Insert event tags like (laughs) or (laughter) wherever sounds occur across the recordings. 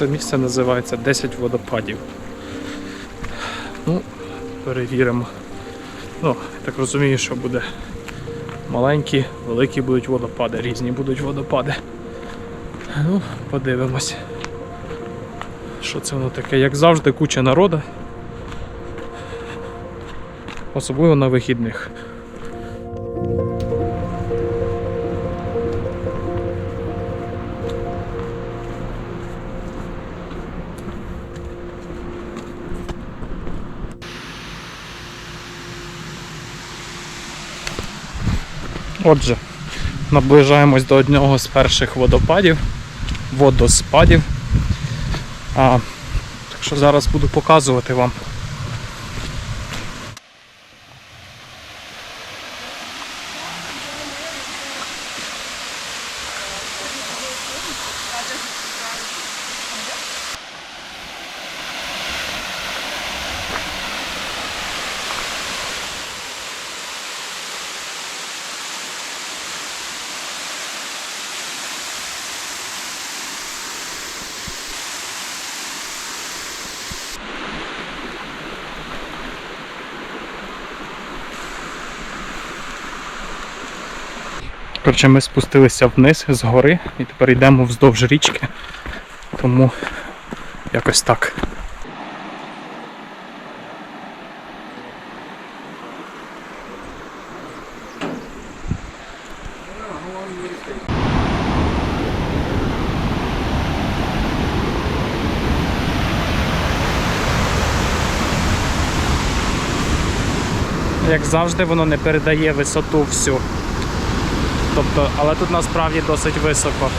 Це місце називається 10 водопадів. Ну, перевіримо. Ну, я так розумію, що буде маленькі, великі будуть водопади, різні будуть водопади. Ну, подивимось. Що це воно таке? Як завжди, куча народу. Особливо на вихідних. Отже, наближаємось до одного з перших водопадів, водоспадів. А, так що зараз буду показувати вам. Коротше, ми спустилися вниз з гори і тепер йдемо вздовж річки. Тому якось так. Як завжди, воно не передає висоту всю. Тобто, але тут насправді досить високо.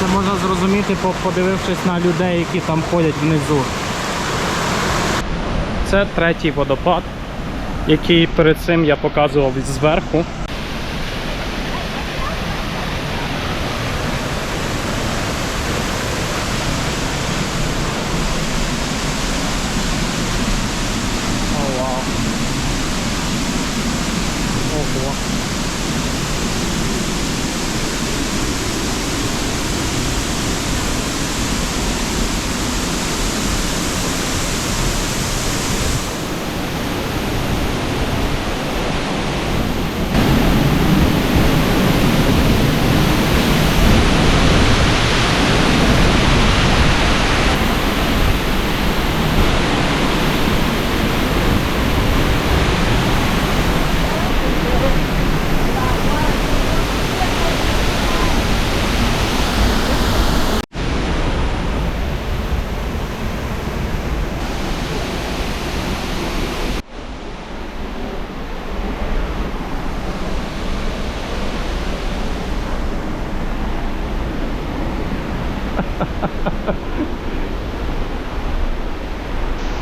Це можна зрозуміти, подивившись на людей, які там ходять внизу. Це третій водопад, який перед цим я показував зверху.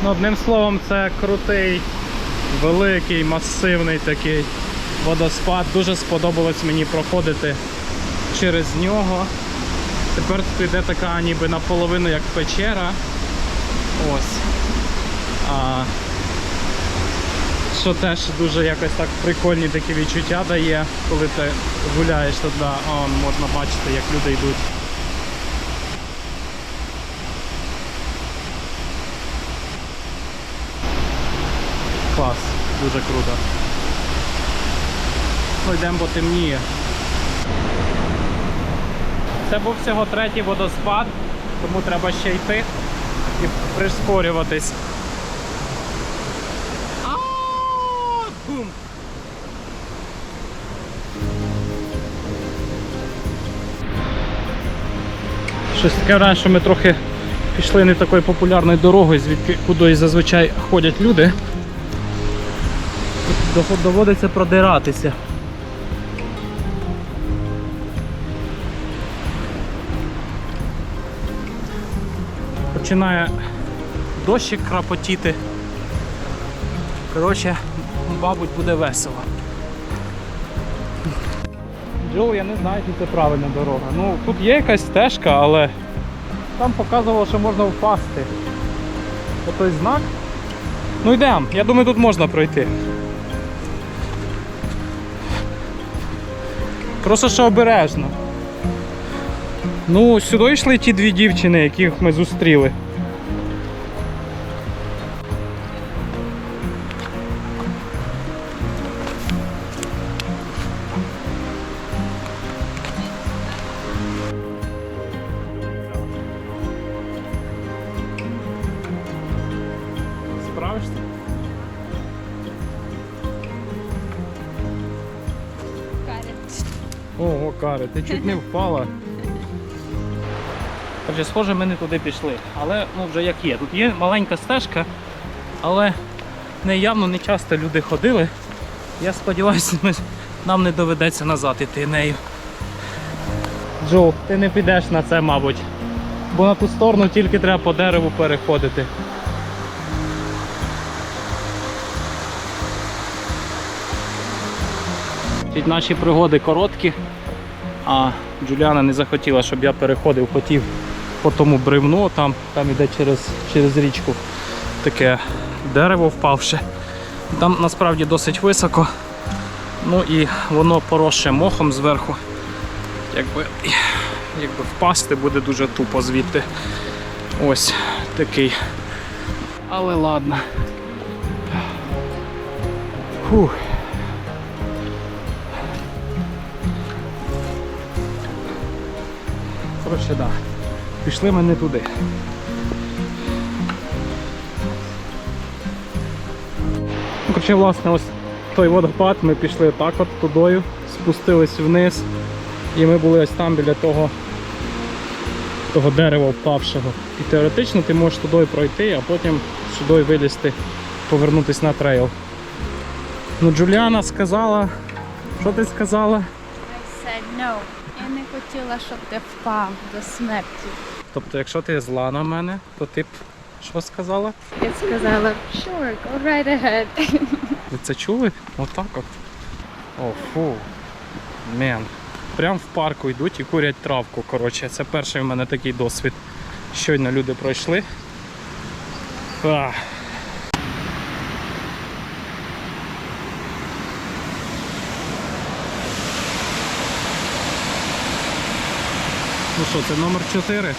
Ну, одним словом, це крутий, великий, масивний такий водоспад. Дуже сподобалось мені проходити через нього. Тепер тут йде така ніби наполовину як печера. Ось. А, що теж дуже якось так прикольні такі відчуття дає, коли ти гуляєш туди, а, можна бачити, як люди йдуть. Клас, дуже круто. Ну, йдемо, бо темніє. Це був всього третій водоспад, тому треба ще йти і прискорюватись. Щось таке враження, що ми трохи пішли не такою популярною дорогою, звідки кудись зазвичай ходять люди. Доводиться продиратися. Починає дощик крапотіти. Коротше, мабуть, буде весело. Джо, я не знаю, чи це правильна дорога. Ну, тут є якась стежка, але там показувало, що можна впасти. Отой знак. Ну йдемо, я думаю, тут можна пройти. Просто що обережно. Ну, сюди йшли ті дві дівчини, яких ми зустріли. Кари, ти чуть не впала. Отже, схоже, ми не туди пішли. Але ну, вже як є. Тут є маленька стежка, але не явно не часто люди ходили. Я сподіваюся, ми, нам не доведеться назад іти нею. Джо, ти не підеш на це, мабуть. Бо на ту сторону тільки треба по дереву переходити. Наші пригоди короткі, а Джуліана не захотіла, щоб я переходив, хотів по тому бревну, там, там іде через, через річку таке дерево впавше. Там насправді досить високо. Ну і воно поросше мохом зверху. Якби, якби впасти буде дуже тупо звідти. Ось такий. Але ладно. Фух. Коротше, да. Пішли ми не туди. Ну, Коротше, власне, ось той водопад, ми пішли так от тудою, спустились вниз, і ми були ось там біля того, того дерева впавшого. І теоретично ти можеш туди пройти, а потім сюди вилізти, повернутися на трейл. Ну, Джуліана сказала. Що ти сказала? I said no. Я не хотіла, щоб ти впав до смерті. Тобто, якщо ти зла на мене, то ти б що сказала? Я сказала, sure, go right ahead. Ви це чули? Отак от. О, фу. Мен. Прям в парку йдуть і курять травку. Коротше, це перший в мене такий досвід. Щойно люди пройшли. Ах. Ну що, це номер 4?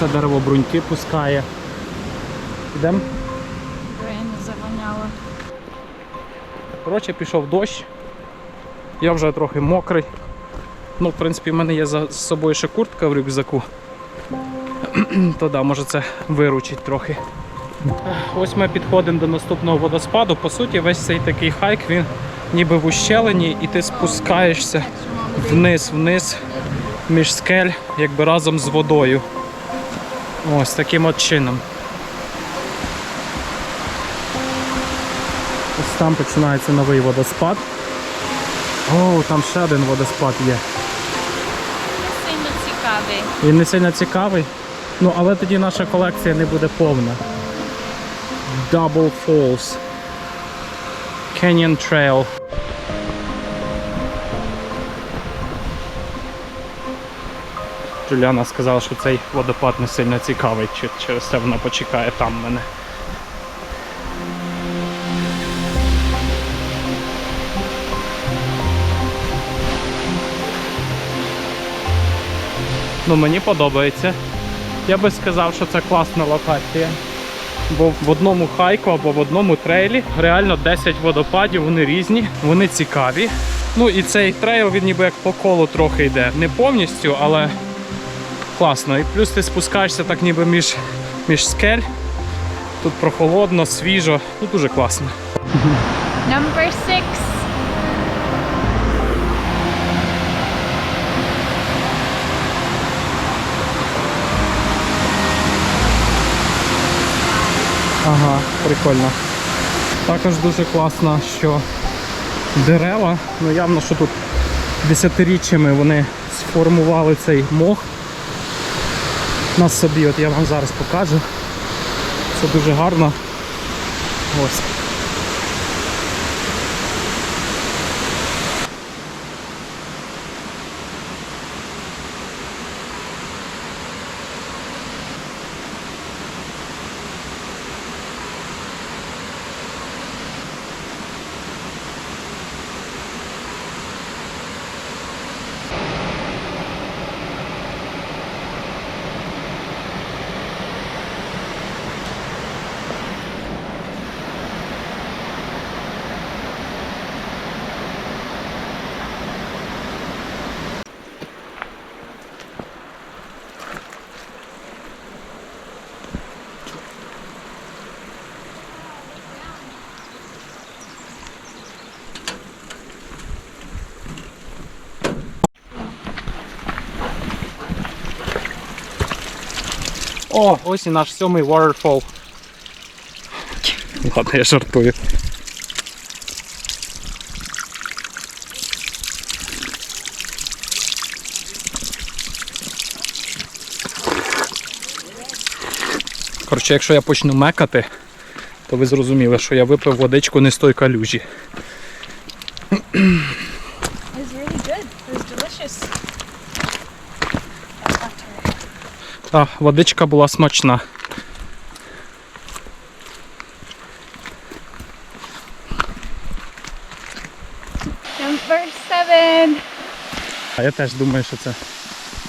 Це дерево бруньки пускає. Йдемо. Не завоняла. Коротше, пішов дощ. Я вже трохи мокрий. Ну, в принципі, в мене є за з собою ще куртка в рюкзаку. (clears throat) То да, може це виручить трохи. Ось ми підходимо до наступного водоспаду. По суті, весь цей такий хайк, він ніби в ущелині, і ти спускаєшся вниз, вниз між скель, якби разом з водою. Ось таким от чином. Ось там починається новий водоспад. О, там ще один водоспад є. Сильно цікавий. Він не сильно цікавий. Ну, але тоді наша колекція не буде повна. Double Falls. Canyon Trail. Джуліана сказала, що цей водопад не сильно цікавий, через це вона почекає там мене. Ну, мені подобається. Я би сказав, що це класна локація. Бо в одному хайку або в одному трейлі реально 10 водопадів, вони різні, вони цікаві. Ну і цей трейл він ніби як по колу трохи йде. Не повністю, але класно. І плюс ти спускаєшся так ніби між, між скель. Тут прохолодно, свіжо, ну дуже класно. Number six. Ага, прикольно. Також дуже класно, що дерева, ну явно, що тут десятиріччями вони сформували цей мох на собі. От я вам зараз покажу. Це дуже гарно. Ось. О, ось і наш сьомий waterfall. Ладно, я жартую. Коротше, якщо я почну мекати, то ви зрозуміли, що я випив водичку не з той калюжі. Та, водичка була смачна. Number seven. А я теж думаю, що це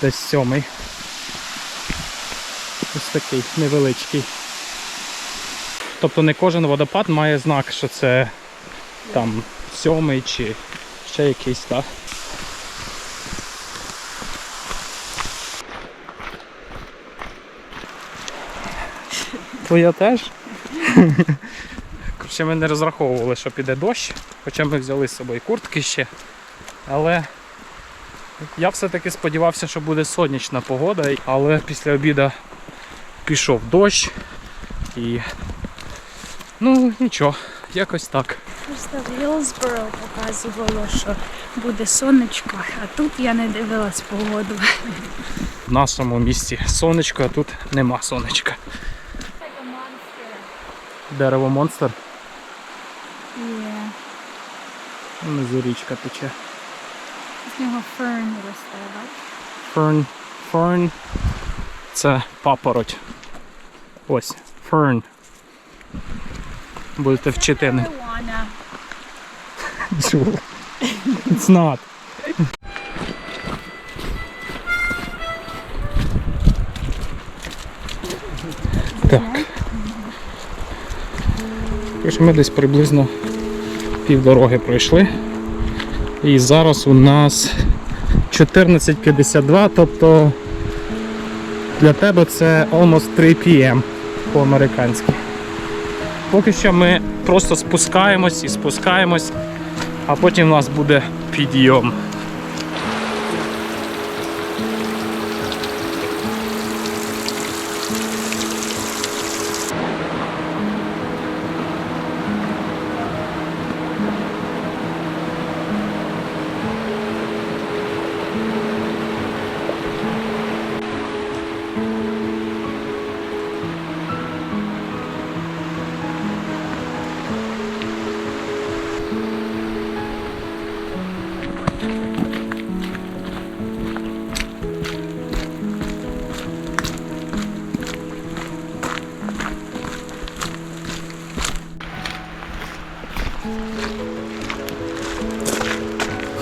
десь сьомий. Ось такий невеличкий. Тобто не кожен водопад має знак, що це там сьомий чи ще якийсь, так? Твоя теж? Коротше, ми не розраховували, що піде дощ, хоча ми взяли з собою куртки ще. Але я все-таки сподівався, що буде сонячна погода, але після обіду пішов дощ і. Ну, нічого, якось так. Просто в Гілсборо показувало, що буде сонечко, а тут я не дивилась погоду. В нашому місті сонечко, а тут нема сонечка. Дерево монстр. Yeah. Внизу річка тече. З нього ферн росте, так? Ферн. Ферн. Це папороть. Ось. Ферн. Будете вчити. не-. (laughs) It's not. Так. Тож ми десь приблизно півдороги пройшли. І зараз у нас 14.52, тобто для тебе це almost 3 p.m. по-американськи. Поки що ми просто спускаємось і спускаємось, а потім у нас буде підйом.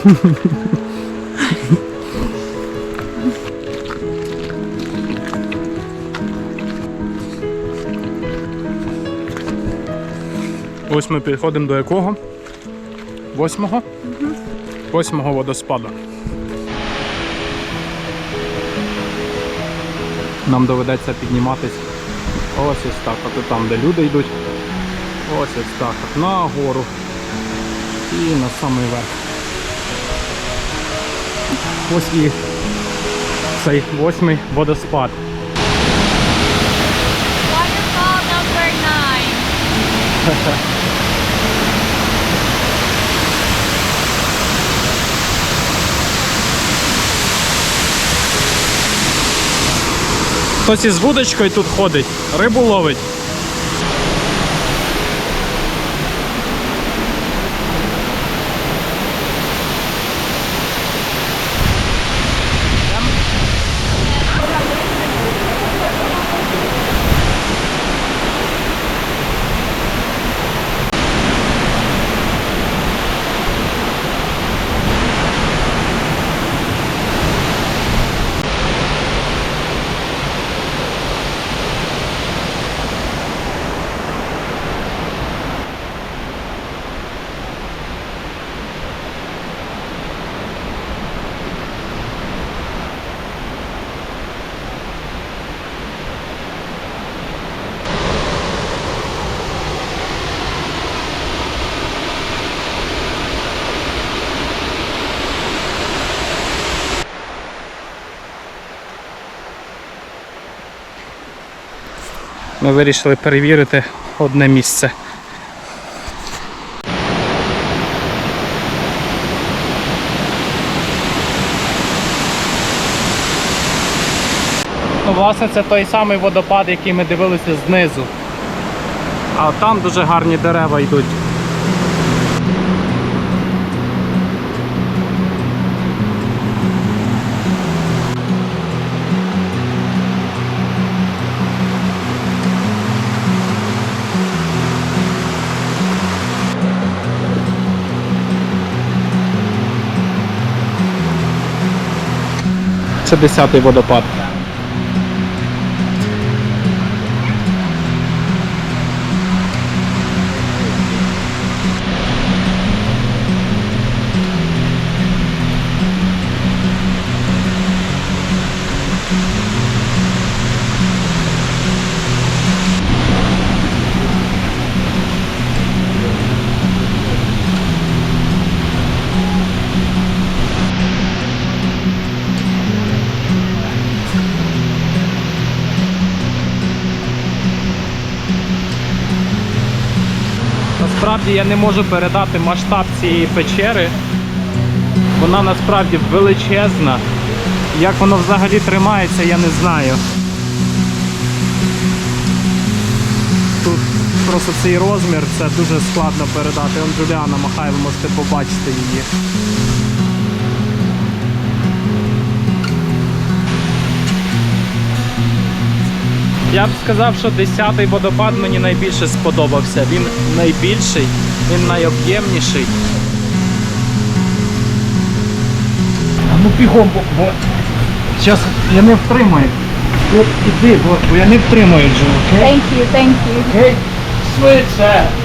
Ось ми підходимо до якого? Восьмого? Восьмого водоспаду. Нам доведеться підніматись ось ось так, от там, де люди йдуть. Ось ось так, от на гору. І на самий верх. Ось і цей восьмий водоспад. Waterfall number nine. Хтось із вудочкою тут ходить, рибу ловить. Ми вирішили перевірити одне місце. Ну, власне, це той самий водопад, який ми дивилися знизу. А там дуже гарні дерева йдуть. Це десятий водопад. Насправді я не можу передати масштаб цієї печери. Вона насправді величезна. Як воно взагалі тримається, я не знаю. Тут просто цей розмір це дуже складно передати. Он Джуліана махає, ви можете побачити її. Я б сказав, що 10-й водопад мені найбільше сподобався. Він найбільший, він найоб'ємніший. Ну бігом, бо, бо зараз я не втримаю. От іди, бо, бо я не втримаю Джо, окей? Thank you, thank you. Окей? Швидше! Very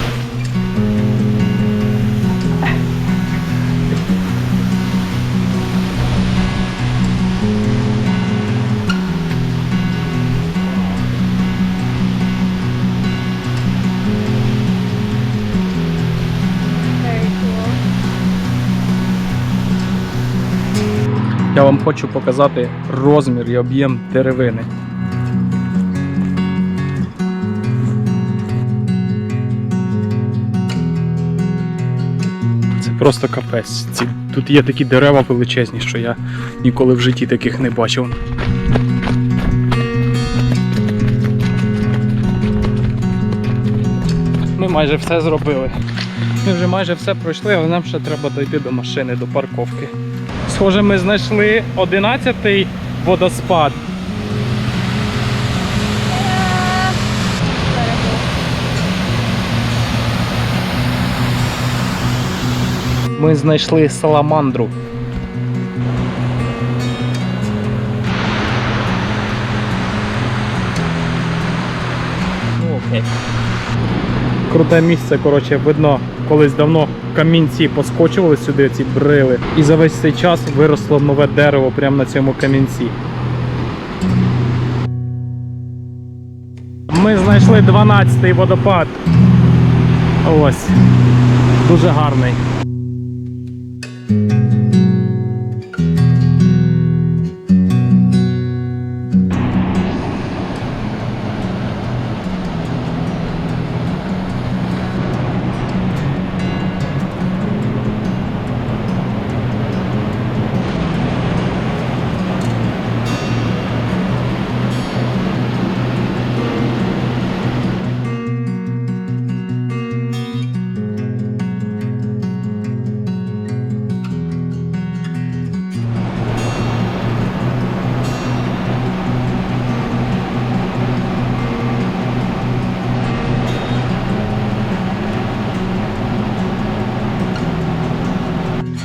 вам хочу показати розмір і об'єм деревини. Це просто капець. Ці, тут є такі дерева величезні, що я ніколи в житті таких не бачив. Ми майже все зробили. Ми вже майже все пройшли, але нам ще треба дойти до машини, до парковки. Схоже, ми знайшли 11-й водоспад. Ми знайшли саламандру. Круте місце, коротше, видно, колись давно камінці поскочували сюди, ці брили. І за весь цей час виросло нове дерево прямо на цьому камінці. Ми знайшли 12-й водопад. Ось. Дуже гарний.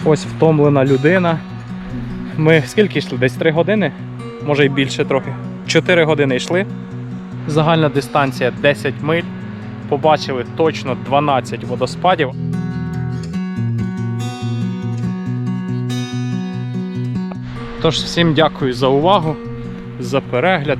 Ось втомлена людина. Ми скільки йшли? Десь 3 години? Може й більше трохи. 4 години йшли. Загальна дистанція 10 миль. Побачили точно 12 водоспадів. Тож всім дякую за увагу, за перегляд.